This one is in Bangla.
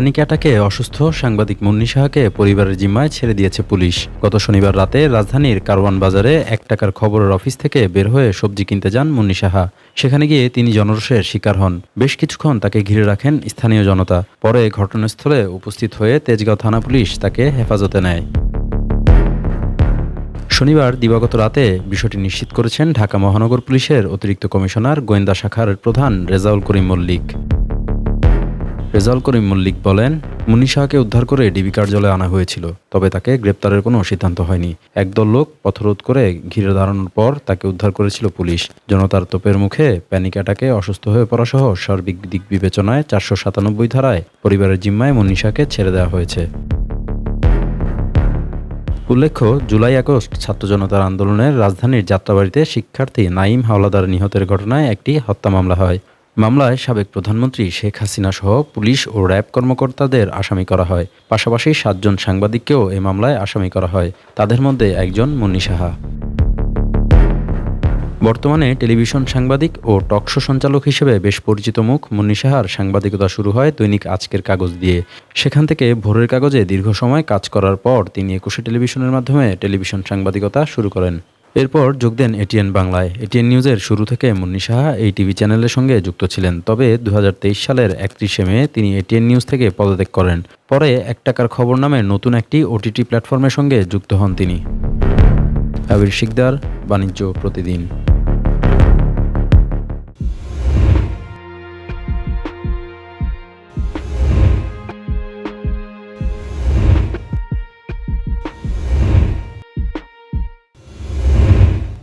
প্যানিক অ্যাটাকে অসুস্থ সাংবাদিক মুন্নি সাহাকে পরিবারের জিম্মায় ছেড়ে দিয়েছে পুলিশ। গত শনিবার রাতে রাজধানীর কারওয়ান বাজারে এক টাকার খবরের অফিস থেকে বের হয়ে সবজি কিনতে যান মুন্নি সাহা। সেখানে গিয়ে তিনি জনরোষের শিকার হন। বেশ কিছুক্ষণ তাকে ঘিরে রাখেন স্থানীয় জনতা। পরে ঘটনাস্থলে উপস্থিত হয়ে তেজগাঁও থানা পুলিশ তাকে হেফাজতে নেয়। শনিবার দিবাগত রাতে বিষয়টি নিশ্চিত করেছেন ঢাকা মহানগর পুলিশের অতিরিক্ত কমিশনার গোয়েন্দা শাখার প্রধান রেজাউল করিম মল্লিক। রেজাউল করিম মল্লিক বলেন, মুন্নি শাহকে উদ্ধার করে ডিবি কার্যালয়ে আনা হয়েছিল, তবে তাকে গ্রেপ্তারের কোনো সিদ্ধান্ত হয়নি। একদল লোক পথরোধ করে ঘিরে দাঁড়ানোর পর তাকে উদ্ধার করেছিল পুলিশ। জনতার তোপের মুখে প্যানিক অ্যাটাকে অসুস্থ হয়ে পড়া সহ সার্বিক দিক বিবেচনায় চারশো সাতানব্বই ধারায় পরিবারের জিম্মায় মুন্নি শাহকে ছেড়ে দেওয়া হয়েছে। উল্লেখ্য, জুলাই আগস্ট ছাত্র জনতার আন্দোলনের রাজধানীর যাত্রাবাড়িতে শিক্ষার্থী নাইম হাওলাদার নিহতের ঘটনায় একটি হত্যা মামলা হয়। মামলায় সাবেক প্রধানমন্ত্রী শেখ হাসিনা সহ পুলিশ ও র্যাব কর্মকর্তাদের আসামি করা হয়। পাশাপাশি সাতজন সাংবাদিককেও এই মামলায় আসামি করা হয়। তাদের মধ্যে একজন মুন্নি সাহা। বর্তমানে টেলিভিশন সাংবাদিক ও টকশো সঞ্চালক হিসেবে বেশ পরিচিত মুখ মুন্নি সাহার সাংবাদিকতা শুরু হয় দৈনিক আজকের কাগজ দিয়ে। সেখান থেকে ভোরের কাগজে দীর্ঘ সময় কাজ করার পর তিনি একুশে টেলিভিশনের মাধ্যমে টেলিভিশন সাংবাদিকতা শুরু করেন। এরপর যোগ দেন এটিএন বাংলায়। এটিএন নিউজের শুরু থেকে মুন্নি সাহা এই টিভি চ্যানেলের সঙ্গে যুক্ত ছিলেন, তবে দু হাজার তেইশ সালের একত্রিশে মে তিনি এটিএন নিউজ থেকে পদত্যাগ করেন। পরে এক টাকার খবর নামে নতুন একটি ওটিটি প্ল্যাটফর্মের সঙ্গে যুক্ত হন তিনি। আবির শিকদার, বাণিজ্য প্রতিদিন।